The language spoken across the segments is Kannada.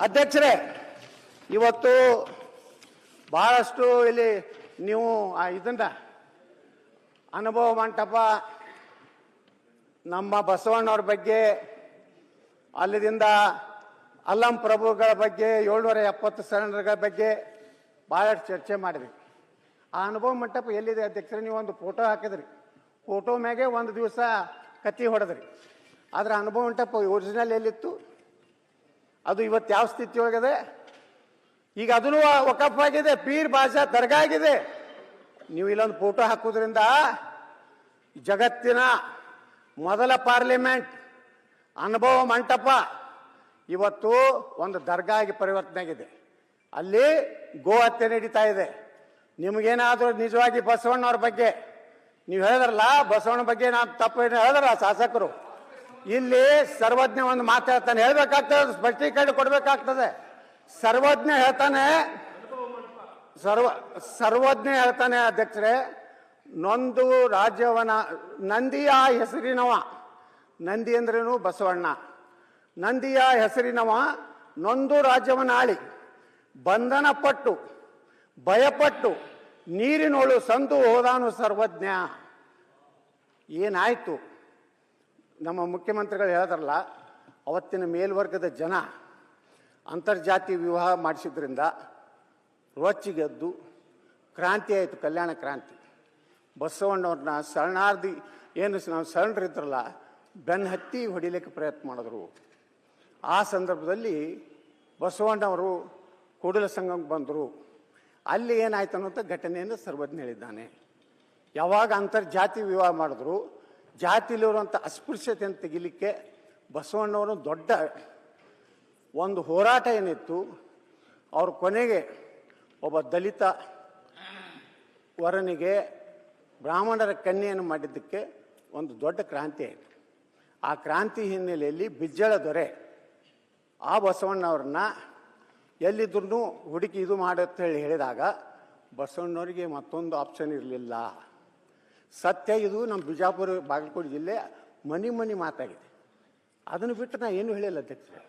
ಅಧ್ಯಕ್ಷರೇ, ಇವತ್ತು ಬಹಳಷ್ಟು ಇಲ್ಲಿ ನೀವು ಇದನ್ನ ಅನುಭವ ಮಂಟಪ, ನಮ್ಮ ಬಸವಣ್ಣವ್ರ ಬಗ್ಗೆ ಅಲ್ಲಿದಿಂದ ಅಲ್ಲಂ ಪ್ರಭುಗಳ ಬಗ್ಗೆ, ಏಳ್ನೂರ ಎಪ್ಪತ್ತು ಶರಣರ ಬಗ್ಗೆ ಭಾಳಷ್ಟು ಚರ್ಚೆ ಮಾಡಿದ್ವಿ. ಆ ಅನುಭವ ಮಂಟಪ ಎಲ್ಲಿದೆ ಅಧ್ಯಕ್ಷರೇ, ನೀವು ಒಂದು ಫೋಟೋ ಹಾಕಿದ್ರಿ. ಫೋಟೋ ಮ್ಯಾಗೆ ಒಂದು ದಿವಸ ಕತ್ತಿ ಹೊಡೆದ್ರಿ. ಆದ್ರೆ ಅನುಭವ ಮಂಟಪ ಒರಿಜಿನಲ್ ಎಲ್ಲಿತ್ತು? ಅದು ಇವತ್ತು ಯಾವ ಸ್ಥಿತಿ ಒಳಗಿದೆ ಈಗ ಅದನ್ನು ವಕಫ್ ಆಗಿದೆ, ಪೀರ್ ಭಾಷಾ ದರ್ಗಾ ಆಗಿದೆ. ನೀವು ಇಲ್ಲೊಂದು ಫೋಟೋ ಹಾಕೋದ್ರಿಂದ ಜಗತ್ತಿನ ಮೊದಲ ಪಾರ್ಲಿಮೆಂಟ್ ಅನುಭವ ಮಂಟಪ ಇವತ್ತು ಒಂದು ದರ್ಗಾ ಆಗಿ ಪರಿವರ್ತನೆ ಆಗಿದೆ. ಅಲ್ಲಿ ಗೋ ಹತ್ಯೆ ನಡೀತಾ ಇದೆ. ನಿಮಗೇನಾದರೂ ನಿಜವಾಗಿ ಬಸವಣ್ಣವ್ರ ಬಗ್ಗೆ ನೀವು ಹೇಳಿದ್ರಲ್ಲ ಬಸವಣ್ಣ ಬಗ್ಗೆ ನಾನು ತಪ್ಪು ಹೇಳಿದ್ರ ಶಾಸಕರು. ಇಲ್ಲಿ ಸರ್ವಜ್ಞ ಒಂದು ಮಾತು ಹೇಳ್ತಾನೆ. ಹೇಳ್ಬೇಕಾಗ್ತದೆ ಸ್ಪಷ್ಟೀಕರಣ ಕೊಡ್ಬೇಕಾಗ್ತದೆ. ಸರ್ವಜ್ಞ ಹೇಳ್ತಾನೆ. ಸರ್ವ, ಸರ್ವಜ್ಞ ಹೇಳ್ತಾನೆ ಅಧ್ಯಕ್ಷರೇ. ನೊಂದು ರಾಜ್ಯವನ, ನಂದಿಯ ಹೆಸರಿನವ. ನಂದಿ ಅಂದ್ರೇನು? ಬಸವಣ್ಣ. ನಂದಿಯ ಹೆಸರಿನವ, ನೊಂದು ರಾಜ್ಯವನ ಆಳಿ. ಬಂಧನ ಪಟ್ಟು ಭಯಪಟ್ಟು, ನೀರಿನೊಳು ಸಂದು ಹೋದಾನು ಸರ್ವಜ್ಞ. ಏನಾಯ್ತು? ನಮ್ಮ ಮುಖ್ಯಮಂತ್ರಿಗಳು ಹೇಳಿದ್ರಲ್ಲ ಅವತ್ತಿನ ಮೇಲ್ವರ್ಗದ ಜನ ಅಂತರ್ಜಾತಿ ವಿವಾಹ ಮಾಡಿಸಿದ್ರಿಂದ ರೊಚ್ಚಿಗೆದ್ದು ಕ್ರಾಂತಿ ಆಯಿತು, ಕಲ್ಯಾಣ ಕ್ರಾಂತಿ. ಬಸವಣ್ಣವ್ರನ್ನ ಶರಣಾರ್ಧಿ ಏನು ನಾವು ಶರಣರಿದ್ರಲ್ಲ ಬೆನ್ನ ಹತ್ತಿ ಹೊಡಿಲಿಕ್ಕೆ ಪ್ರಯತ್ನ ಮಾಡಿದ್ರು. ಆ ಸಂದರ್ಭದಲ್ಲಿ ಬಸವಣ್ಣವರು ಕೂಡಲ ಸಂಘಕ್ಕೆ ಬಂದರು. ಅಲ್ಲಿ ಏನಾಯ್ತು ಅನ್ನೋಂಥ ಘಟನೆಯನ್ನು ಸರ್ವಜ್ಞ ಹೇಳಿದ್ದಾನೆ. ಯಾವಾಗ ಅಂತರ್ಜಾತಿ ವಿವಾಹ ಮಾಡಿದ್ರು ಜಾತಿಲಿರುವಂಥ ಅಸ್ಪೃಶ್ಯತೆಯನ್ನು ತೆಗಿಲಿಕ್ಕೆ ಬಸವಣ್ಣವರು ದೊಡ್ಡ ಒಂದು ಹೋರಾಟ ಏನಿತ್ತು, ಅವ್ರ ಕೊನೆಗೆ ಒಬ್ಬ ದಲಿತ ವರನಿಗೆ ಬ್ರಾಹ್ಮಣರ ಕನ್ಯೆಯನ್ನು ಮಾಡಿದ್ದಕ್ಕೆ ಒಂದು ದೊಡ್ಡ ಕ್ರಾಂತಿ ಆಯಿತು. ಆ ಕ್ರಾಂತಿ ಹಿನ್ನೆಲೆಯಲ್ಲಿ ಬಿಜ್ಜಳ ದೊರೆ ಆ ಬಸವಣ್ಣವ್ರನ್ನ ಎಲ್ಲಿದ್ರೂ ಹುಡುಕಿ ಇದು ಮಾಡುತ್ತೇಳಿ ಹೇಳಿದಾಗ ಬಸವಣ್ಣವರಿಗೆ ಮತ್ತೊಂದು ಆಪ್ಷನ್ ಇರಲಿಲ್ಲ. ಸತ್ಯ ಇದು ನಮ್ಮ ಬಿಜಾಪುರ ಬಾಗಲಕೋಟೆ ಜಿಲ್ಲೆ ಮನಿ ಮನಿ ಮಾತಾಗಿದೆ. ಅದನ್ನು ಬಿಟ್ಟು ನಾನು ಏನು ಹೇಳಿಲ್ಲ ಅಧ್ಯಕ್ಷರೇ.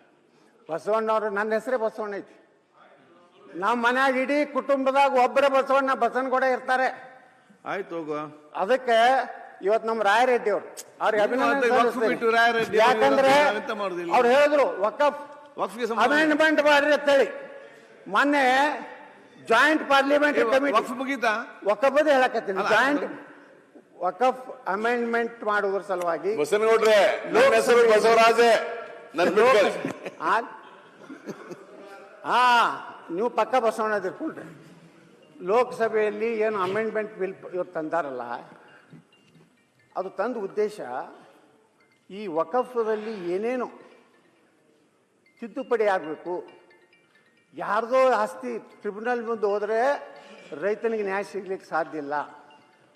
ಬಸವಣ್ಣವ್ರು ನನ್ನ ಹೆಸರೇ ಬಸವಣ್ಣ ಐತಿ. ನಮ್ಮ ಮನ್ಯಾಗ ಇಡೀ ಕುಟುಂಬದಾಗ ಒಬ್ಬರ ಬಸವಣ್ಣ ಬಸವನಗೌಡ ಇರ್ತಾರೆ. ಆಯ್ತು ಹೋಗುವ. ಅದಕ್ಕೆ ಇವತ್ತು ನಮ್ಮ ರಾಯರೆಡ್ಡಿ ಅವರು ಅವ್ರಿಗೆ ಅಭಿನಂದನೆ ಯಾಕಂದ್ರೆ? ಅವ್ರು ಹೇಳಿದ್ರು ವಕಫ್ ವಕ್ಫ್ಗೆ ಸಂಬಂಧ ಅಮೆಂಡ್ಮೆಂಟ್ ಮಾಡ್ರಿ ಅಂತೇಳಿ ಮೊನ್ನೆ ಜಾಯಿಂಟ್ ಪಾರ್ಲಿಮೆಂಟ್ ಕಮಿಟಿ ವಕ್ಫ್ ಮುಗೀತಾ? ವಕಫದೇ ಹೇಳಕತ್ತೀನಿ. ಅಲ್ಲ, ಜಾಯಿಂಟ್ ವಕಫ್ ಅಮೆಂಡ್ಮೆಂಟ್ ಮಾಡುವುದರ ಸಲುವಾಗಿ ಬಸನಗೌಡ್ರೆ ನನ್ನ ಹೆಸರು ಬಸವರಾಜೆ? ಹಾ ನೀವು ಪಕ್ಕ ಬಸವಣ್ಣ ತಿಳ್ಕೊಳ್ರಿ ಲೋಕಸಭೆಯಲ್ಲಿ ಏನು ಅಮೆಂಡ್ಮೆಂಟ್ ಬಿಲ್ ಇವತ್ತು ತಂದಾರಲ್ಲ ಅದು ತಂದ ಉದ್ದೇಶ ಈ ವಕಫದಲ್ಲಿ ಏನೇನು ತಿದ್ದುಪಡಿ ಆಗಬೇಕು ಯಾರ್ದೋ ಆಸ್ತಿ ಟ್ರಿಬ್ಯುನಲ್ ಮುಂದೆ ಹೋದರೆ ರೈತನಿಗೆ ನ್ಯಾಯ ಸಿಗ್ಲಿಕ್ಕೆ ಸಾಧ್ಯ ಇಲ್ಲ.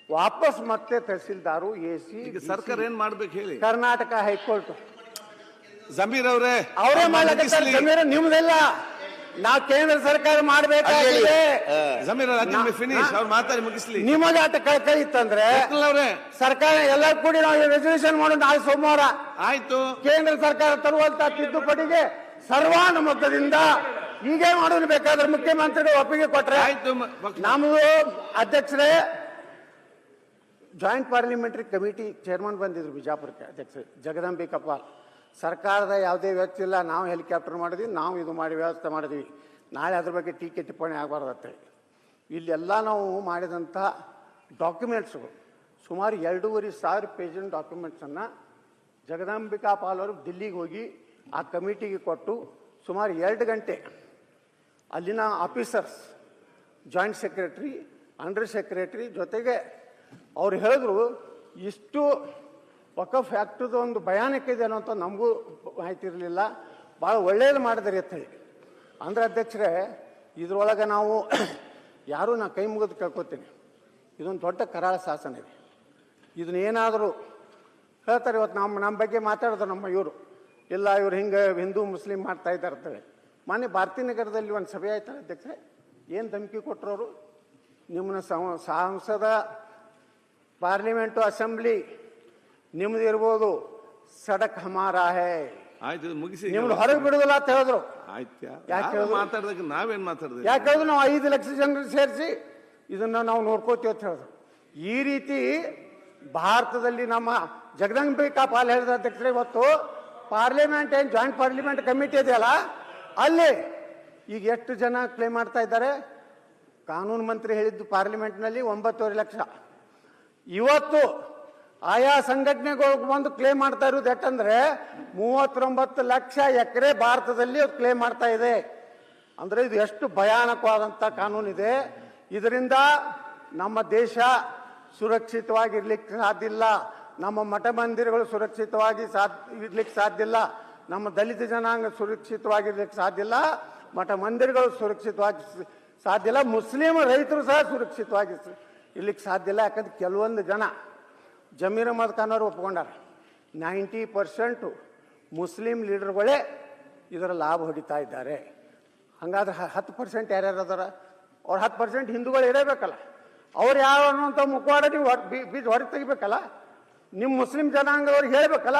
ವಾಪಸ್ ಮತ್ತೆ ತಹಸೀಲ್ದಾರು ಎ ಸಿ ಈಗ ಸರ್ಕಾರ ಏನ್ ಮಾಡ್ಬೇಕು ಹೇಳಿ? ಕರ್ನಾಟಕ ಹೈಕೋರ್ಟ್. ಜಮೀರ್ ಅವರೇ ಅವರೇ ಮಾಡ್ಲಿಕ್ಕೆ. ಜಮೀನು ನಿಮ್ದೆಲ್ಲ? ನಾವು ಕೇಂದ್ರ ಸರ್ಕಾರ ಮಾಡಬೇಕಾಗಿದೆ. ಜಮೀರ್ ಫಿನಿಶ್ ಅವ್ರು ಮಾತಾಡಿ ಮುಗಿಸ್ಲಿ. ನಿಮಗೆ ಆಟ ಕೈ ಇತ್ತಂದ್ರೆ ಸರ್ಕಾರ ಎಲ್ಲ ಕೂಡಿ ನಾವು ರೆಸಲ್ಯೂಷನ್ ಮಾಡೋಣ ನಾಳೆ ಸೋಮವಾರ? ಆಯ್ತು. ಕೇಂದ್ರ ಸರ್ಕಾರ ತರುವಂತ ತಿದ್ದುಪಡಿಗೆ ಸರ್ವಾನುಮತದಿಂದ ಹೀಗೆ ಮಾಡೋದು ಬೇಕಾದ್ರೆ ಮುಖ್ಯಮಂತ್ರಿಗಳು ಒಪ್ಪಿಗೆ ಕೊಟ್ರೆ ಆಯ್ತು ನಮ್ದು ಅಧ್ಯಕ್ಷರೇ ಜಾಯಿಂಟ್ ಪಾರ್ಲಿಮೆಂಟ್ರಿ ಕಮಿಟಿ ಚೇರ್ಮನ್ ಬಂದಿದ್ರು ಬಿಜಾಪುರಕ್ಕೆ, ಅಧ್ಯಕ್ಷ ಜಗದಂಬಿಕಪ್ಪ ಸರ್ಕಾರದ ಯಾವುದೇ ವ್ಯಕ್ತಿ ಇಲ್ಲ, ನಾವು ಹೆಲಿಕಾಪ್ಟರ್ ಮಾಡಿದ್ವಿ, ನಾವು ಇದು ಮಾಡಿ ವ್ಯವಸ್ಥೆ ಮಾಡಿದ್ವಿ. ನಾಳೆ ಅದ್ರ ಬಗ್ಗೆ ಟೀಕೆ ಟಿಪ್ಪಣಿ ಆಗಬಾರ್ದತ್ತೆ ಇಲ್ಲೆಲ್ಲ ನಾವು ಮಾಡಿದಂಥ ಡಾಕ್ಯುಮೆಂಟ್ಸ್ಗಳು, ಸುಮಾರು ಎರಡೂವರೆ ಸಾವಿರ ಪೇಜಿನ ಡಾಕ್ಯುಮೆಂಟ್ಸನ್ನು ಜಗದಾಂಬಿಕಾ ಪಾಲ್ ಅವರು ದಿಲ್ಲಿಗೆ ಹೋಗಿ ಆ ಕಮಿಟಿಗೆ ಕೊಟ್ಟು ಸುಮಾರು ಎರಡು ಗಂಟೆ ಅಲ್ಲಿನ officers, joint secretary, under secretary ಜೊತೆಗೆ ಅವ್ರು ಹೇಳಿದ್ರು, ಇಷ್ಟು ವಕಫ್ ಫ್ಯಾಕ್ಟ್ರಿದು ಒಂದು ಭಯಾನಕ ಇದೆ ಅನ್ನೋಂಥ ನಮಗೂ ಮಾಹಿತಿ ಇರಲಿಲ್ಲ ಭಾಳ ಒಳ್ಳೇದು ಮಾಡಿದ್ರಿ ಅಂತ ಹೇಳಿ. ಅಂದ್ರೆ ಅಧ್ಯಕ್ಷರೇ, ಇದ್ರೊಳಗೆ ನಾವು ಯಾರೂ ನಾ ಕೈ ಮುಗಿದು ಕೇಳ್ಕೊತೀನಿ. ಇದೊಂದು ದೊಡ್ಡ ಕರಾಳ ಶಾಸನ ಇದೆ. ಇದನ್ನ ಏನಾದರೂ ಹೇಳ್ತಾರೆ ಇವತ್ತು ನಮ್ಮ ನಮ್ಮ ಬಗ್ಗೆ ಮಾತಾಡಿದ್ರು ನಮ್ಮ ಇವರು. ಇಲ್ಲ, ಇವ್ರು ಹಿಂಗೆ ಹಿಂದೂ, ಮುಸ್ಲಿಂ ಮಾಡ್ತಾ ಇದ್ದಾರೆ ಅಂತೇಳಿ. ಮೊನ್ನೆ ಭಾರತೀನಗರದಲ್ಲಿ ಒಂದು ಸಭೆ ಆಯ್ತಾರೆ ಅಧ್ಯಕ್ಷರೇ? ಏನು ಧಮಕಿ ಕೊಟ್ಟರು ಅವರು ನಿಮ್ಮನ್ನ ಸಂಸದ ಪಾರ್ಲಿಮೆಂಟು ಅಸೆಂಬ್ಲಿ ನಿಮ್ದು ಇರ್ಬೋದು ಸಡಕ್ ಹಮಾರ ಹೇ. ಆಯ್ತು ಮುಗಿಸಿ ನಿಮ್ದು ಹೊರಗೆ ಬಿಡುದಿಲ್ಲ ಅಂತ ಹೇಳಿದ್ರು. ಆಯ್ತು ಯಾಕೆ ಯಾರು ಹೇಳಿದ್ರು? ಯಾಕೆ ಹೇಳಿದ್ರು? ನಾವು ಐದು ಲಕ್ಷ ಜನರು ಸೇರಿಸಿ ಇದನ್ನ ನಾವು ನೋಡ್ಕೋತೀವಿ ಅಂತ ಹೇಳಿದ್ರು. ಈ ರೀತಿ ಭಾರತದಲ್ಲಿ ನಮ್ಮ ಜಗದಂಬಿಕಾ ಪಾಲ್ ಹೇಳಿದ ಅಧ್ಯಕ್ಷರೇ ಇವತ್ತು ಪಾರ್ಲಿಮೆಂಟ್ ಏನು ಜಾಯಿಂಟ್ ಪಾರ್ಲಿಮೆಂಟ್ ಕಮಿಟಿ ಇದೆಯಲ್ಲ ಅಲ್ಲಿ ಈಗ ಎಷ್ಟು ಜನ ಕ್ಲೇಮ್ ಮಾಡ್ತಾ ಇದ್ದಾರೆ? ಕಾನೂನು ಮಂತ್ರಿ ಹೇಳಿದ್ದು ಪಾರ್ಲಿಮೆಂಟ್ನಲ್ಲಿ ಒಂಬತ್ತುವರೆ ಲಕ್ಷ. ಇವತ್ತು ಆಯಾ ಸಂಘಟನೆಗಳು ಬಂದು ಕ್ಲೇಮ್ ಮಾಡ್ತಾ ಇರೋದು ಯಾಕಂದ್ರೆ ಮೂವತ್ತೊಂಬತ್ತು ಲಕ್ಷ ಎಕರೆ ಭಾರತದಲ್ಲಿ ಕ್ಲೇಮ್ ಮಾಡ್ತಾ ಇದೆ. ಅಂದ್ರೆ ಇದು ಎಷ್ಟು ಭಯಾನಕವಾದಂಥ ಕಾನೂನು ಇದೆ ಇದರಿಂದ ನಮ್ಮ ದೇಶ ಸುರಕ್ಷಿತವಾಗಿರ್ಲಿಕ್ಕೆ ಸಾಧ್ಯ ಇಲ್ಲ. ನಮ್ಮ ಮಠ ಮಂದಿರಗಳು ಸುರಕ್ಷಿತವಾಗಿ ಸಾಧ್ಯ ಇರ್ಲಿಕ್ಕೆ ಸಾಧ್ಯ ಇಲ್ಲ. ನಮ್ಮ ದಲಿತ ಜನಾಂಗ ಸುರಕ್ಷಿತವಾಗಿರ್ಲಿಕ್ಕೆ ಸಾಧ್ಯ ಇಲ್ಲ. ಮಠ ಮಂದಿರಗಳು ಸುರಕ್ಷಿತವಾಗಿ ಸಾಧ್ಯ ಇಲ್ಲ. ಮುಸ್ಲಿಂ ರೈತರು ಸಹ ಸುರಕ್ಷಿತವಾಗಿ ಇರ್ಲಿಕ್ಕೆ ಸಾಧ್ಯ ಇಲ್ಲ, ಯಾಕಂದ್ರೆ ಕೆಲವೊಂದು ಜನ ಜಮೀರ್ ಅಹಮದ್ ಖಾನ್ ಅವರು ಒಪ್ಕೊಂಡಾರ. ನೈಂಟಿ ಪರ್ಸೆಂಟು ಮುಸ್ಲಿಂ ಲೀಡರ್ಗಳೇ ಇದರ ಲಾಭ ಹೊಡಿತಾ ಇದ್ದಾರೆ. ಹಂಗಾದ್ರೆ ಹತ್ತು ಪರ್ಸೆಂಟ್ ಯಾರ್ಯಾರು ಅದಾರ? ಅವ್ರು ಹತ್ತು ಪರ್ಸೆಂಟ್ ಹಿಂದೂಗಳು ಇರಬೇಕಲ್ಲ. ಅವ್ರು ಯಾವ ಅನ್ನೋಂಥ ಮುಖವಾಡ ನೀವು ಹೊರ ಬೀಜ ಹೊರಗೆ ತೆಗಿಬೇಕಲ್ಲ? ನಿಮ್ಮ ಮುಸ್ಲಿಂ ಜನಾಂಗದವ್ರಿಗೆ ಹೇಳಬೇಕಲ್ಲ,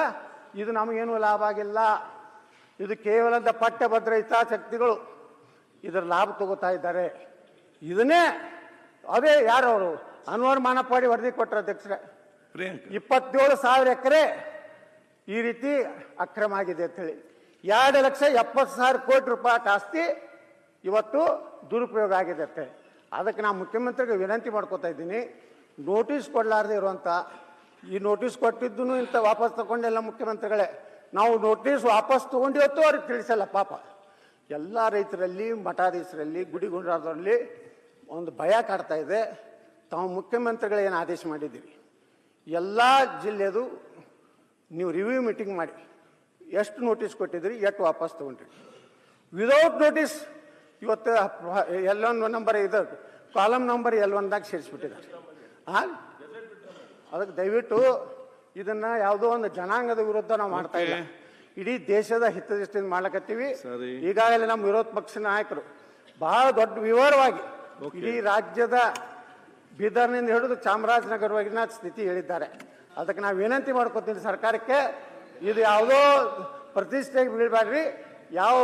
ಇದು ನಮಗೇನು ಲಾಭ ಆಗಿಲ್ಲ. ಇದು ಕೇವಲ ಪಠ್ಯಭದ್ರ ಹಿತಾಸಕ್ತಿಗಳು ಇದರ ಲಾಭ ತಗೋತಾ ಇದ್ದಾರೆ. ಇದನ್ನೇ ಅದೇ ಯಾರು ಅವರು? ಅನ್ವರ್ ಮಾನಪಾಡಿ ವರದಿ ಕೊಟ್ಟರು ಅಧ್ಯಕ್ಷರೇ. ಇಪ್ಪತ್ತೇಳು ಸಾವಿರ ಎಕರೆ ಈ ರೀತಿ ಅಕ್ರಮ ಆಗಿದೆ ಅಂತೇಳಿ ಎರಡು ಲಕ್ಷ ಎಪ್ಪತ್ತು ಸಾವಿರ ಕೋಟಿ ರೂಪಾಯಿ ಆಸ್ತಿ ಇವತ್ತು ದುರುಪಯೋಗ ಆಗಿದೆ ಅಂತ ಅದಕ್ಕೆ ನಾನು ಮುಖ್ಯಮಂತ್ರಿಗೆ ವಿನಂತಿ ಮಾಡ್ಕೋತಾ ಇದ್ದೀನಿ. ನೋಟಿಸ್ ಕೊಡಲಾರ್ದೆ ಇರುವಂಥ ಈ ನೋಟಿಸ್ ಕೊಟ್ಟಿದ್ದು ಇಂಥ ವಾಪಸ್ ತಗೊಂಡೆಲ್ಲ ಮುಖ್ಯಮಂತ್ರಿಗಳೇ. ನಾವು ನೋಟಿಸ್ ವಾಪಸ್ ತೊಗೊಂಡಿವತ್ತು ಅವ್ರಿಗೆ ತಿಳಿಸಲ್ಲ ಪಾಪ. ಎಲ್ಲ ರೈತರಲ್ಲಿ ಮಠಾಧೀಶರಲ್ಲಿ ಗುಡಿ ಗುಂಡಾರದಲ್ಲಿ ಒಂದು ಭಯ ಕಾಡ್ತಾ ಇದೆ. ತಾವು ಮುಖ್ಯಮಂತ್ರಿಗಳು ಏನು ಆದೇಶ ಮಾಡಿದ್ದೀರಿ? ಎಲ್ಲ ಜಿಲ್ಲೆದು ನೀವು ರಿವ್ಯೂ ಮೀಟಿಂಗ್ ಮಾಡಿ. ಎಷ್ಟು ನೋಟಿಸ್ ಕೊಟ್ಟಿದ್ರಿ ಎಷ್ಟು ವಾಪಸ್ ತೊಗೊಂಡ್ರಿ? ವಿದೌಟ್ ನೋಟಿಸ್ ಇವತ್ತು ಎಲ್ ಒನ್ ನಂಬರ್ ಇದು ಕಾಲಮ್ ನಂಬರ್ ಎಲ್ ಒನ್ದಾಗ ಸೇರಿಸ್ಬಿಟ್ಟಿದ್ದಾರೆ. ಹಾಂ ಅದಕ್ಕೆ ದಯವಿಟ್ಟು ಇದನ್ನು ಯಾವುದೋ ಒಂದು ಜನಾಂಗದ ವಿರುದ್ಧ ನಾವು ಮಾಡ್ತಾ ಇಲ್ಲ. ಇಡೀ ದೇಶದ ಹಿತದೃಷ್ಟಿಯಿಂದ ಮಾಡ್ಲಕತ್ತೀವಿ. ಈಗಾಗಲೇ ನಮ್ಮ ವಿರೋಧ ಪಕ್ಷದ ನಾಯಕರು ಬಹಳ ದೊಡ್ಡ ವಿವರವಾಗಿ ಇಡೀ ರಾಜ್ಯದ ಬೀದರ್ನಿಂದ ಹಿಡಿದು ಚಾಮರಾಜನಗರವಾಗಿನ ಸ್ಥಿತಿ ಹೇಳಿದ್ದಾರೆ. ಅದಕ್ಕೆ ನಾವು ವಿನಂತಿ ಮಾಡ್ಕೋತೀವಿ ಸರ್ಕಾರಕ್ಕೆ, ಇದು ಯಾವುದೋ ಪ್ರತಿಷ್ಠೆಗೆ ಬೀಳಬೇಡ್ರಿ. ಯಾವ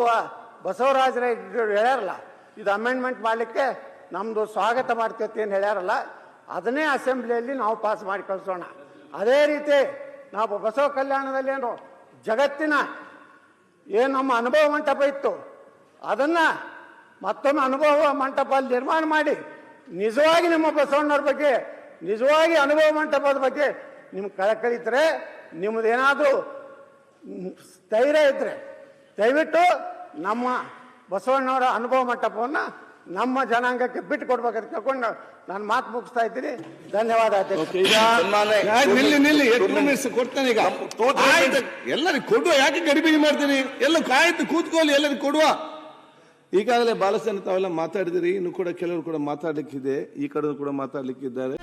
ಬಸವರಾಜರ ಹೇಳ್ಯಾರಲ್ಲ, ಇದು ಅಮೆಂಡ್ಮೆಂಟ್ ಮಾಡಲಿಕ್ಕೆ ನಮ್ಮದು ಸ್ವಾಗತ ಮಾಡ್ತೈತಿ ಅಂತ ಹೇಳ್ಯಾರಲ್ಲ, ಅದನ್ನೇ ಅಸೆಂಬ್ಲಿಯಲ್ಲಿ ನಾವು ಪಾಸ್ ಮಾಡಿ ಕಳಿಸೋಣ. ಅದೇ ರೀತಿ ನಾವು ಬಸವ ಕಲ್ಯಾಣದಲ್ಲಿ ಏನು ಜಗತ್ತಿನ ಏನು ನಮ್ಮ ಅನುಭವ ಮಂಟಪ ಇತ್ತು, ಅದನ್ನ ಮತ್ತೊಮ್ಮೆ ಅನುಭವ ಮಂಟಪ ಅಲ್ಲಿ ನಿರ್ಮಾಣ ಮಾಡಿ ನಿಜವಾಗಿ ನಿಮ್ಮ ಬಸವಣ್ಣವ್ರ ಬಗ್ಗೆ ನಿಜವಾಗಿ ಅನುಭವ ಮಂಟಪದ ಬಗ್ಗೆ ನಿಮ್ಗೆ ಕಳಕಳಿತರೆ ನಿಮ್ಮದೇನಾದರೂ ಸ್ಥೈರ್ಯ ಇದ್ದರೆ ದಯವಿಟ್ಟು ನಮ್ಮ ಬಸವಣ್ಣವರ ಅನುಭವ ಮಂಟಪವನ್ನು ನಮ್ಮ ಜನಾಂಗಕ್ಕೆ ಬಿಟ್ಟು ಕೊಡ್ಬೇಕಂತ ಕೇಳ್ಕೊಂಡು ನಾನು ಮಾತು ಮುಗಿಸ್ತಾ ಇದ್ದೀನಿ. ಧನ್ಯವಾದ ನಿಲ್ಲಿ ನಿಲ್ಲಿ ಎಷ್ಟು ನಿಮಿಷ ಕೊಡ್ತೇನೆ ಈಗ. ಎಲ್ಲರಿಗೂ ಕೊಡುವ ಯಾಕೆ ಗಡಿಬಿಡಿ ಮಾಡ್ತೀನಿ? ಎಲ್ಲ ಕಾಯ್ತು ಕೂತ್ಕೊಳ್ಳಿ ಎಲ್ಲರಿಗೂ ಕೊಡುವ. ಈಗಾಗಲೇ ಬಾಲಸೇನ ತಾವೆಲ್ಲ ಮಾತಾಡಿದಿರಿ. ಇನ್ನು ಕೂಡ ಕೆಲವರು ಕೂಡ ಮಾತಾಡ್ಲಿಕ್ಕಿದೆ. ಈ ಕಡೆ ಕೂಡ ಮಾತಾಡ್ಲಿಕ್ಕಿದ್ದಾರೆ.